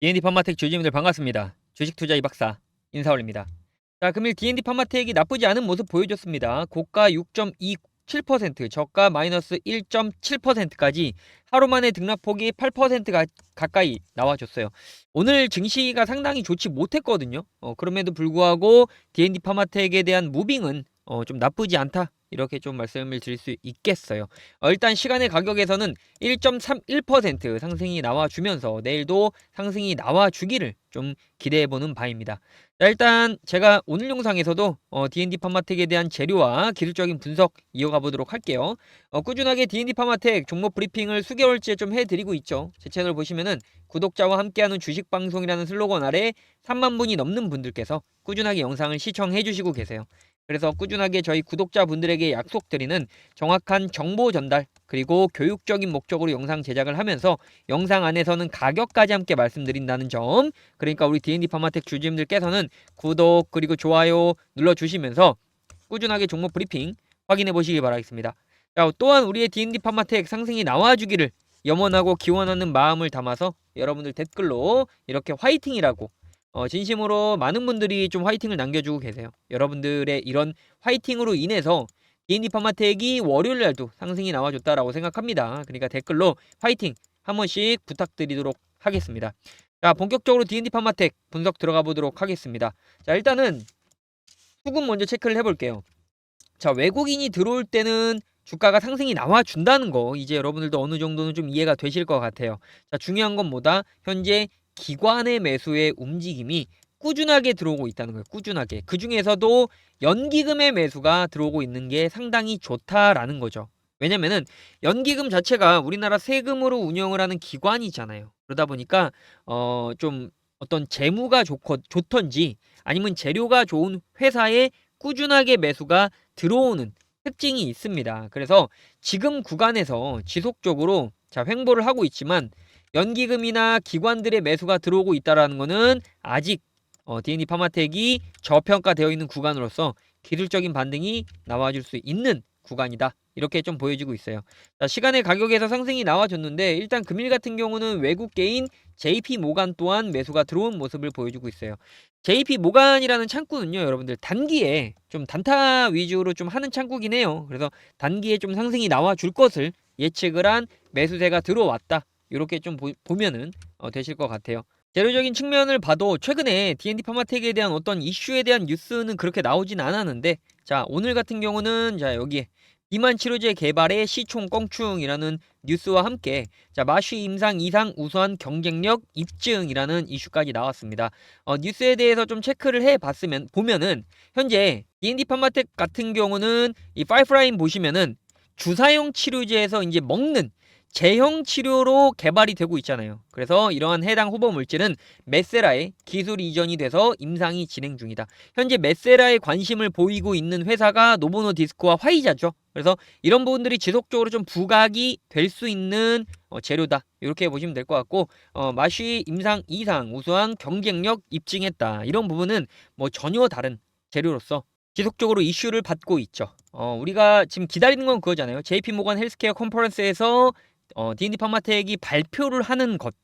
D&D 파마텍 주주님들 반갑습니다. 주식 투자 이 박사 인사 올립니다. 자, 금일 D&D 파마텍이 나쁘지 않은 모습 보여줬습니다. 고가 6.27%, 저가 마이너스 1.7%까지 하루 만에 등락폭이 8% 가, 가까이 나와줬어요. 오늘 증시가 상당히 좋지 못했거든요. 어, 그럼에도 불구하고 D&D 파마텍에 대한 무빙은 어, 좀 나쁘지 않다. 이렇게 좀 말씀을 드릴 수 있겠어요. 어, 일단 시간의 가격에서는 1.31% 상승이 나와주면서 내일도 상승이 나와주기를 좀 기대해보는 바입니다. 자, 일단 제가 오늘 영상에서도 어, D&D 파마텍에 대한 재료와 기술적인 분석 이어가 보도록 할게요. 어, 꾸준하게 D&D 파마텍 종목 브리핑을 수개월째 좀 해드리고 있죠. 제 채널 보시면은 구독자와 함께하는 주식 방송이라는 슬로건 아래 3만 분이 넘는 분들께서 꾸준하게 영상을 시청해 주시고 계세요. 그래서 꾸준하게 저희 구독자분들에게 약속드리는 정확한 정보 전달 그리고 교육적인 목적으로 영상 제작을 하면서 영상 안에서는 가격까지 함께 말씀드린다는 점 그러니까 우리 D&D 파마텍 주주님들께서는 구독 그리고 좋아요 눌러주시면서 꾸준하게 종목 브리핑 확인해 보시기 바라겠습니다. 자, 또한 우리의 D&D 파마텍 상승이 나와주기를 염원하고 기원하는 마음을 담아서 여러분들 댓글로 이렇게 화이팅이라고 어, 진심으로 많은 분들이 좀 화이팅을 남겨주고 계세요. 여러분들의 이런 화이팅으로 인해서 D&D 파마텍이 월요일 날도 상승이 나와줬다라고 생각합니다. 그러니까 댓글로 화이팅 한 번씩 부탁드리도록 하겠습니다. 자, 본격적으로 D&D 파마텍 분석 들어가 보도록 하겠습니다. 자, 일단은 수급 먼저 체크를 해볼게요. 자, 외국인이 들어올 때는 주가가 상승이 나와준다는 거 이제 여러분들도 어느 정도는 좀 이해가 되실 것 같아요. 자, 중요한 건 뭐다? 현재 기관의 매수의 움직임이 꾸준하게 들어오고 있다는 거예요. 꾸준하게. 그 중에서도 연기금의 매수가 들어오고 있는 게 상당히 좋다라는 거죠. 왜냐면은 연기금 자체가 우리나라 세금으로 운영을 하는 기관이잖아요. 그러다 보니까 어 좀 어떤 재무가 좋고 좋던지 아니면 재료가 좋은 회사에 꾸준하게 매수가 들어오는 특징이 있습니다. 그래서 지금 구간에서 지속적으로 자 횡보를 하고 있지만 연기금이나 기관들의 매수가 들어오고 있다라는 것은 아직 어, D&D 파마텍이 저평가되어 있는 구간으로서 기술적인 반등이 나와줄 수 있는 구간이다. 이렇게 좀 보여지고 있어요. 자, 시간의 가격에서 상승이 나와줬는데 일단 금일 같은 경우는 외국계인 JP 모간 또한 매수가 들어온 모습을 보여주고 있어요. JP 모간이라는 창구는요, 여러분들 단기에 좀 단타 위주로 좀 하는 창구긴 해요. 그래서 단기에 좀 상승이 나와 줄 것을 예측을 한 매수세가 들어왔다. 이렇게 좀 보, 면은 어, 되실 것 같아요. 재료적인 측면을 봐도 최근에 D&D 파마텍에 대한 어떤 이슈에 대한 뉴스는 그렇게 나오진 않았는데 자 오늘 같은 경우는 자 여기에 비만 치료제 개발의 시총 껑충이라는 뉴스와 함께 자 마쉬 임상 이상 우수한 경쟁력 입증이라는 이슈까지 나왔습니다. 어, 뉴스에 대해서 좀 체크를 해봤으면 보면은 현재 D&D 파마텍 같은 경우는 이 파이프라인 보시면은 주사용 치료제에서 이제 먹는 제형 치료로 개발이 되고 있잖아요. 그래서 이러한 해당 후보 물질은 메세라에 기술 이전이 돼서 임상이 진행 중이다. 현재 메세라에 관심을 보이고 있는 회사가 노보노 디스크와 화이자죠. 그래서 이런 부분들이 지속적으로 좀 부각이 될 수 있는 어, 재료다. 이렇게 보시면 될 것 같고 어, 마쉬 임상 이상 우수한 경쟁력 입증했다. 이런 부분은 뭐 전혀 다른 재료로서 지속적으로 이슈를 받고 있죠. 어, 우리가 지금 기다리는 건 그거잖아요. JP 모건 헬스케어 컨퍼런스에서 어, D&D 파마텍이 발표를 하는 것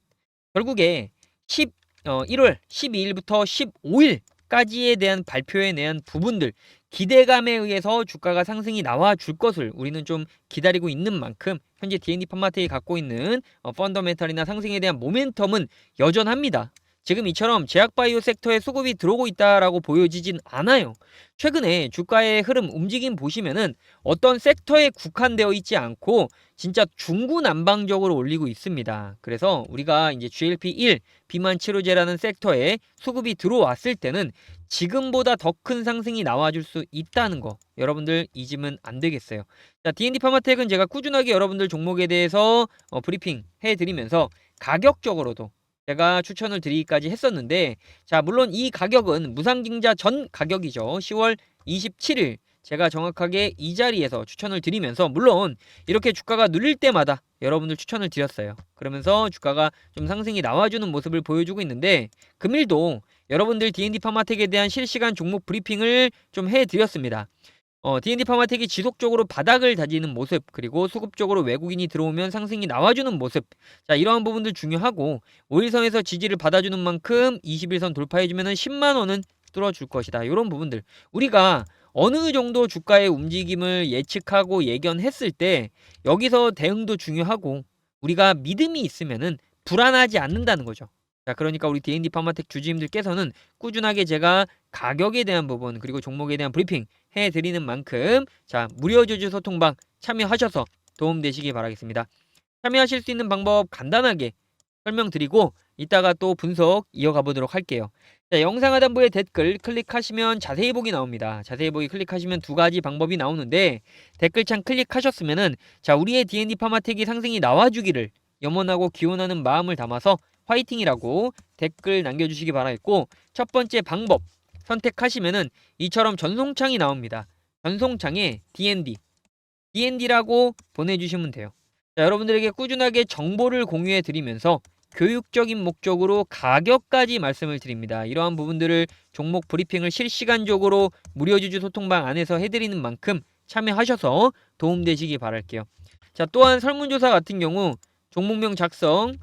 결국에 10 어, 1월 12일부터 15일까지에 대한 발표에 대한 부분들 기대감에 의해서 주가가 상승이 나와 줄 것을 우리는 좀 기다리고 있는 만큼 현재 D&D 파마텍이 갖고 있는 어, 펀더멘탈이나 상승에 대한 모멘텀은 여전합니다. 지금 이처럼 제약바이오 섹터에 수급이 들어오고 있다라고 보여지진 않아요. 최근에 주가의 흐름 움직임 보시면은 어떤 섹터에 국한되어 있지 않고 진짜 중구난방적으로 올리고 있습니다. 그래서 우리가 이제 GLP-1 비만 치료제라는 섹터에 수급이 들어왔을 때는 지금보다 더 큰 상승이 나와줄 수 있다는 거 여러분들 잊으면 안 되겠어요. 자, D&D 파마텍은 제가 꾸준하게 여러분들 종목에 대해서 어, 브리핑 해드리면서 가격적으로도 제가 추천을 드리기까지 했었는데 자 물론 이 가격은 무상증자 전 가격이죠. 10월 27일 제가 정확하게 이 자리에서 추천을 드리면서 물론 이렇게 주가가 눌릴 때마다 여러분들 추천을 드렸어요. 그러면서 주가가 좀 상승이 나와주는 모습을 보여주고 있는데 금일도 여러분들 D&D 파마텍에 대한 실시간 종목 브리핑을 좀 해드렸습니다 어, D&D 파마텍이 지속적으로 바닥을 다지는 모습 그리고 수급적으로 외국인이 들어오면 상승이 나와주는 모습. 자 이러한 부분들 중요하고 5일선에서 지지를 받아주는 만큼 21선 돌파해주면 10만원은 뚫어줄 것이다. 이런 부분들. 우리가 어느 정도 주가의 움직임을 예측하고 예견했을 때 여기서 대응도 중요하고 우리가 믿음이 있으면은 불안하지 않는다는 거죠. 자, 그러니까 우리 D&D 파마텍 주주님들께서는 꾸준하게 제가 가격에 대한 부분 그리고 종목에 대한 브리핑 해 드리는 만큼 자, 무료 주주 소통방 참여하셔서 도움 되시기 바라겠습니다. 참여하실 수 있는 방법 간단하게 설명드리고 이따가 또 분석 이어가 보도록 할게요. 자, 영상 하단부에 댓글 클릭하시면 자세히 보기 나옵니다. 자세히 보기 클릭하시면 두 가지 방법이 나오는데 댓글창 클릭하셨으면은 자, 우리의 D&D 파마텍이 상승이 나와주기를 염원하고 기원하는 마음을 담아서 화이팅이라고 댓글 남겨주시기 바라겠고 첫 번째 방법 선택하시면은 이처럼 전송창이 나옵니다. 전송창에 D&D, D&D라고 보내주시면 돼요. 자, 여러분들에게 꾸준하게 정보를 공유해 드리면서 교육적인 목적으로 가격까지 말씀을 드립니다. 이러한 부분들을 종목 브리핑을 실시간적으로 무료 주주 소통방 안에서 해드리는 만큼 참여하셔서 도움되시기 바랄게요. 자, 또한 설문조사 같은 경우 종목명 작성,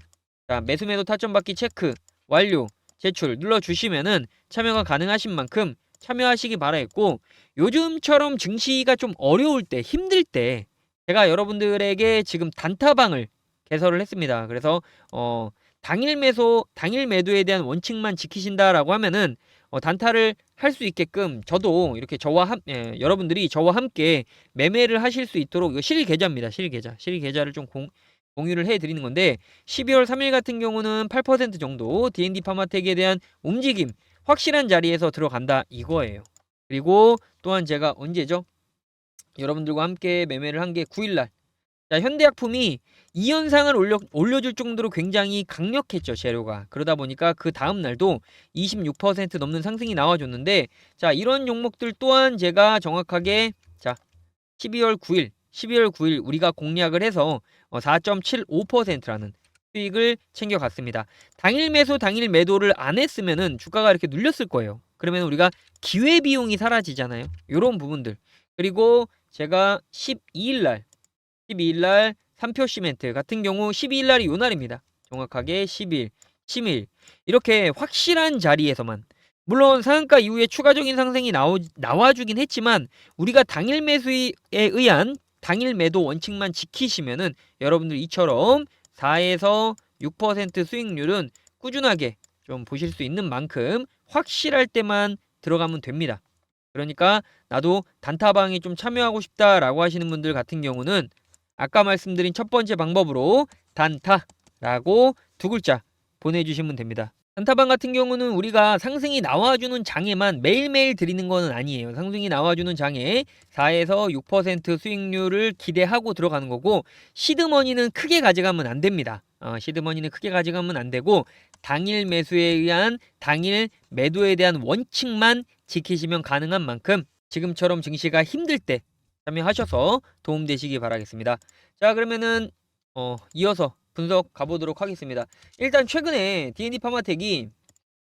자, 매수 매도 타점 받기 체크, 완료, 제출 눌러주시면은 참여가 가능하신 만큼 참여하시기 바라겠고 요즘처럼 증시가 좀 어려울 때 힘들 때 제가 여러분들에게 지금 단타방을 개설을 했습니다. 그래서 어 당일 매수 당일 매도에 대한 원칙만 지키신다라고 하면은 어, 단타를 할 수 있게끔 저도 이렇게 저와 함 예, 여러분들이 저와 함께 매매를 하실 수 있도록 이거 실 계좌입니다. 실 계좌. 실 계좌를 좀 공, 공유를 해 드리는 건데 12월 3일 같은 경우는 8% 정도 D&D 파마텍에 대한 움직임 확실한 자리에서 들어간다 이거예요. 그리고 또한 제가 언제죠? 여러분들과 함께 매매를 한 게 9일 날. 자, 현대약품이 이 현상을 올려, 올려줄 정도로 굉장히 강력했죠, 재료가. 그러다 보니까 그 다음 날도 26% 넘는 상승이 나와줬는데, 자, 이런 종목들 또한 제가 정확하게, 자, 12월 9일, 12월 9일 우리가 공략을 해서 4.75%라는 수익을 챙겨갔습니다. 당일 매수, 당일 매도를 안 했으면은 주가가 이렇게 눌렸을 거예요. 그러면 우리가 기회 비용이 사라지잖아요. 이런 부분들. 그리고 제가 12일 날, 12일 날 3표 시멘트 같은 경우 12일 날이 요 날입니다. 정확하게 10일, 10일 이렇게 확실한 자리에서만 물론 상한가 이후에 추가적인 상승이 나오, 나와주긴 했지만 우리가 당일 매수에 의한 당일 매도 원칙만 지키시면은 여러분들 이처럼 4에서 6% 수익률은 꾸준하게 좀 보실 수 있는 만큼 확실할 때만 들어가면 됩니다. 그러니까 나도 단타방에 좀 참여하고 싶다라고 하시는 분들 같은 경우는 아까 말씀드린 첫 번째 방법으로 단타라고 두 글자 보내주시면 됩니다. 단타방 같은 경우는 우리가 상승이 나와주는 장에만 매일매일 드리는 거는 아니에요. 상승이 나와주는 장에 4에서 6% 수익률을 기대하고 들어가는 거고 시드머니는 크게 가져가면 안 됩니다. 어, 시드머니는 크게 가져가면 안 되고 당일 매수에 의한 당일 매도에 대한 원칙만 지키시면 가능한 만큼 지금처럼 증시가 힘들 때 참여하셔서 도움되시기 바라겠습니다. 자 그러면은 어, 이어서 분석 가보도록 하겠습니다. 일단 최근에 D&D 파마텍이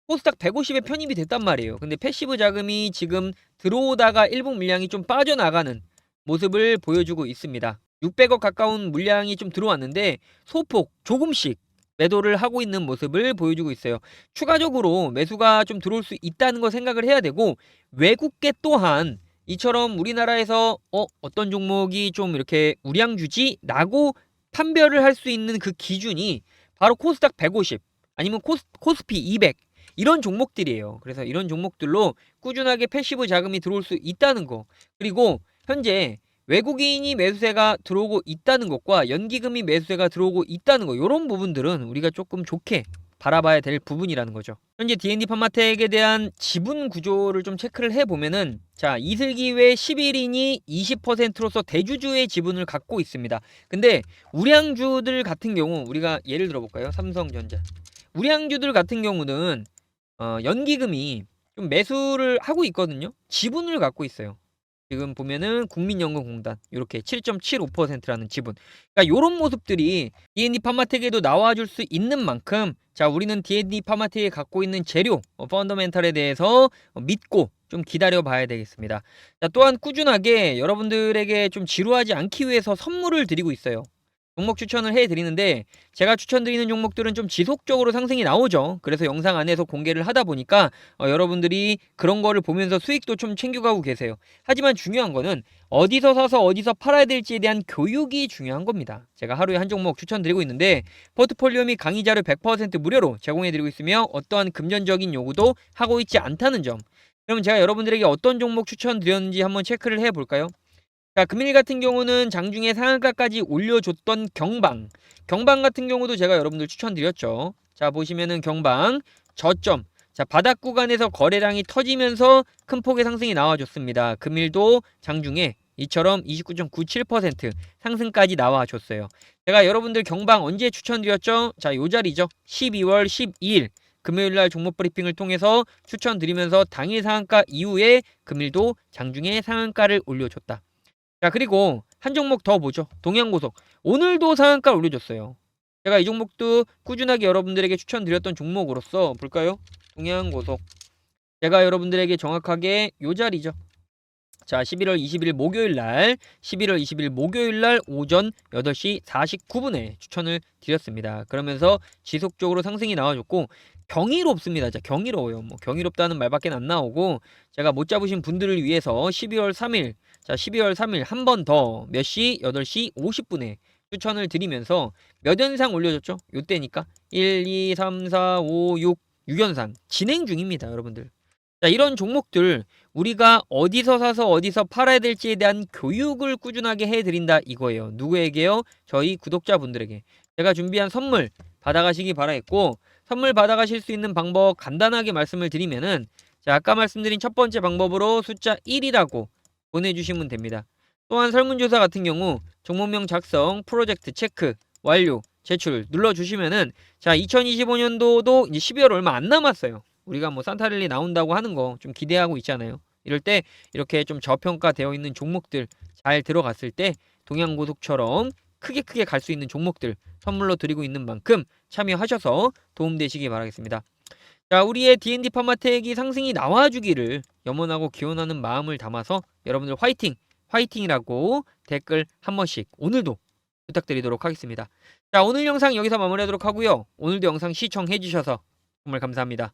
코스닥 150에 편입이 됐단 말이에요. 근데 패시브 자금이 지금 들어오다가 일부 물량이 좀 빠져나가는 모습을 보여주고 있습니다. 600억 가까운 물량이 좀 들어왔는데 소폭 조금씩 매도를 하고 있는 모습을 보여주고 있어요. 추가적으로 매수가 좀 들어올 수 있다는 거 생각을 해야 되고 외국계 또한 이처럼 우리나라에서 어 어떤 종목이 좀 이렇게 우량주지 라고 판별을 할 수 있는 그 기준이 바로 코스닥 150 아니면 코스, 코스피 200 이런 종목들이에요. 그래서 이런 종목들로 꾸준하게 패시브 자금이 들어올 수 있다는 거. 그리고 현재 외국인이 매수세가 들어오고 있다는 것과 연기금이 매수세가 들어오고 있다는 거 이런 부분들은 우리가 조금 좋게 바라봐야 될 부분이라는 거죠. 현재 D&D 판마텍에 대한 지분 구조를 좀 체크를 해보면은 자 이슬기회 11인이 20%로서 대주주의 지분을 갖고 있습니다. 근데 우량주들 같은 경우 우리가 예를 들어볼까요? 삼성전자 우량주들 같은 경우는 어, 연기금이 좀 매수를 하고 있거든요. 지분을 갖고 있어요. 지금 보면은 국민연금공단 이렇게 7.75%라는 지분. 그러니까 이런 모습들이 D&D 파마텍에도 나와줄 수 있는 만큼 자 우리는 D&D 파마텍에 갖고 있는 재료 어, 펀더멘탈에 대해서 어, 믿고 좀 기다려 봐야 되겠습니다. 자, 또한 꾸준하게 여러분들에게 좀 지루하지 않기 위해서 선물을 드리고 있어요. 종목 추천을 해 드리는데 제가 추천드리는 종목들은 좀 지속적으로 상승이 나오죠. 그래서 영상 안에서 공개를 하다 보니까 어, 여러분들이 그런 거를 보면서 수익도 좀 챙겨가고 계세요. 하지만 중요한 거는 어디서 사서 어디서 팔아야 될지에 대한 교육이 중요한 겁니다. 제가 하루에 한 종목 추천드리고 있는데 포트폴리오 및 강의 자료 100% 무료로 제공해드리고 있으며 어떠한 금전적인 요구도 하고 있지 않다는 점. 그럼 제가 여러분들에게 어떤 종목 추천드렸는지 한번 체크를 해볼까요? 자, 금일 같은 경우는 장중에 상한가까지 올려줬던 경방. 경방 같은 경우도 제가 여러분들 추천드렸죠. 자, 보시면은 경방 저점. 자, 바닥 구간에서 거래량이 터지면서 큰 폭의 상승이 나와줬습니다. 금일도 장중에 이처럼 29.97% 상승까지 나와줬어요. 제가 여러분들 경방 언제 추천드렸죠? 자, 요 자리죠. 12월 12일. 금요일 날 종목 브리핑을 통해서 추천드리면서 당일 상한가 이후에 금일도 장중에 상한가를 올려줬다. 자 그리고 한 종목 더 보죠. 동양고속 오늘도 상한가 올려줬어요. 제가 이 종목도 꾸준하게 여러분들에게 추천드렸던 종목으로서 볼까요? 동양고속 제가 여러분들에게 정확하게 요 자리죠. 자 11월 20일 목요일 날 11월 20일 목요일 날 오전 8시 49분에 추천을 드렸습니다. 그러면서 지속적으로 상승이 나와줬고 경이롭습니다. 자 경이로워요. 뭐 경이롭다는 말밖에 안 나오고 제가 못 잡으신 분들을 위해서 12월 3일 자, 12월 3일 한 번 더 몇 시? 8시 50분에 추천을 드리면서 몇 연상 올려줬죠? 요때니까 1, 2, 3, 4, 5, 6, 6연상 진행 중입니다, 여러분들. 자, 이런 종목들 우리가 어디서 사서 어디서 팔아야 될지에 대한 교육을 꾸준하게 해드린다 이거예요. 누구에게요? 저희 구독자분들에게. 제가 준비한 선물 받아가시기 바라겠고 선물 받아가실 수 있는 방법 간단하게 말씀을 드리면은 자, 아까 말씀드린 첫 번째 방법으로 숫자 1이라고 보내주시면 됩니다. 또한 설문조사 같은 경우 종목명 작성, 프로젝트 체크, 완료, 제출 눌러주시면은 자 2025년도도 이제 12월 얼마 안 남았어요. 우리가 뭐 산타랠리 나온다고 하는 거 좀 기대하고 있잖아요. 이럴 때 이렇게 좀 저평가되어 있는 종목들 잘 들어갔을 때 동양고속처럼 크게 크게 갈 수 있는 종목들 선물로 드리고 있는 만큼 참여하셔서 도움되시기 바라겠습니다. 자, 우리의 D&D 파마텍이 상승이 나와주기를 염원하고 기원하는 마음을 담아서 여러분들 화이팅! 화이팅이라고 댓글 한 번씩 오늘도 부탁드리도록 하겠습니다. 자, 오늘 영상 여기서 마무리하도록 하고요. 오늘도 영상 시청해 주셔서 정말 감사합니다.